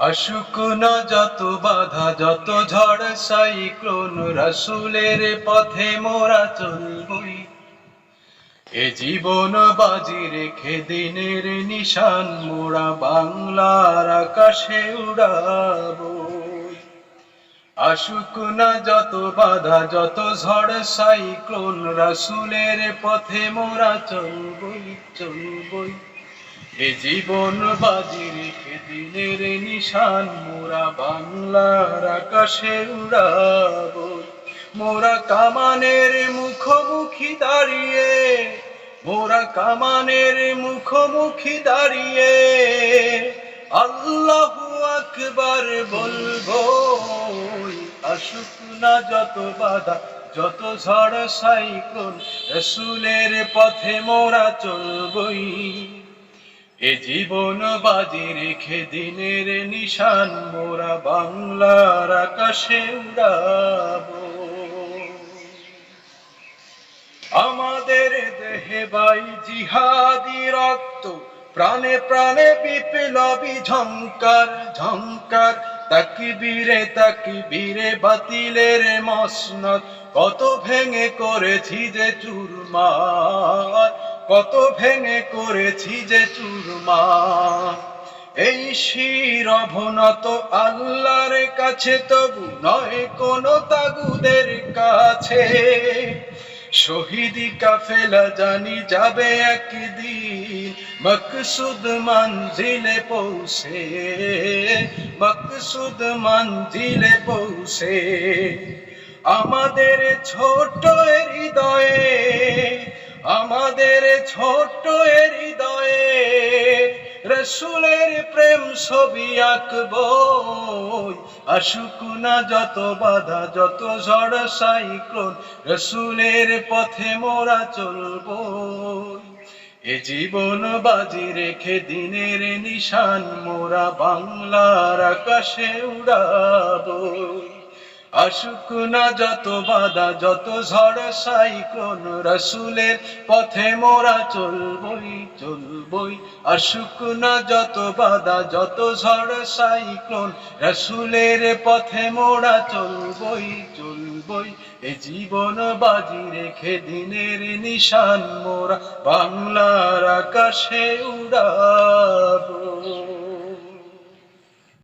আসুক যত বাধা, যত ঝড় সাইক্লোন, রসুলের পথে মোরা চলবই। এ জীবন বাজি রেখে দিনের নিশান, মোরা বাংলার আকাশে উড়াবো। আসুক না যত বাধা, যত ঝড় সাইক্লোন, রসুলের পথে মোরা চলবই চলবই। এ জীবন বাজি রেখে দিনের নিশান, মোরা বাংলার আকাশে উড়াবো মোরা কামানের মুখোমুখি দাঁড়িয়ে, মোরা কামানের মুখোমুখি দাঁড়িয়ে। আল্লাহ আকবার বলব আসুক না যত বাধা, যত ঝড় সাইক্লোন, রসুলের পথে মোরা চলবই। এ জীবন বাজি রেখে দিনের নিশান, মোরা বাংলার আকাশে উড়াবো। আমাদের দেহে বাই জিহাদি রক্ত, প্রাণে প্রাণে বিপ্লবী ঝঙ্কার ঝঙ্কার তাকবীরে তাকবীরে বাতিলের মসনদ, কত ভেঙে করেছি যে চুরমার। কত ভেঙে করেছি যে চুরমার এই শির অভনত আল্লাহর কাছে তবু নয় কোনো তাগুদের কাছে। শহীদি কাফেলা জানি যাবে একদিন, মকসুদ মঞ্জিলে পৌঁছে, মকসুদ মঞ্জিলে পৌঁছে। আমাদের ছোট হৃদয়ে আমাদের ছোট হৃদয়ে রসুলের প্রেম ছবি আঁকবো। আসুক না যত বাধা, যত ঝড়, সাইক্লোন, রসুলের পথে মোরা চলবো। এ জীবন বাজি রেখে দিনের নিশান, মোরা বাংলার আকাশে উড়াবো। আসুক না যত বাধা, যত ঝড় সাইক্লোন রসুলের পথে মোরা চলবই চলবই। আসুক না যত বাধা, যত ঝড় সাইক্লোন রসুলের পথে মোরা চলবই চলবই। এ জীবন বাজি রেখে দিনের নিশান মোরা, বাংলার আকাশে উড়াবো।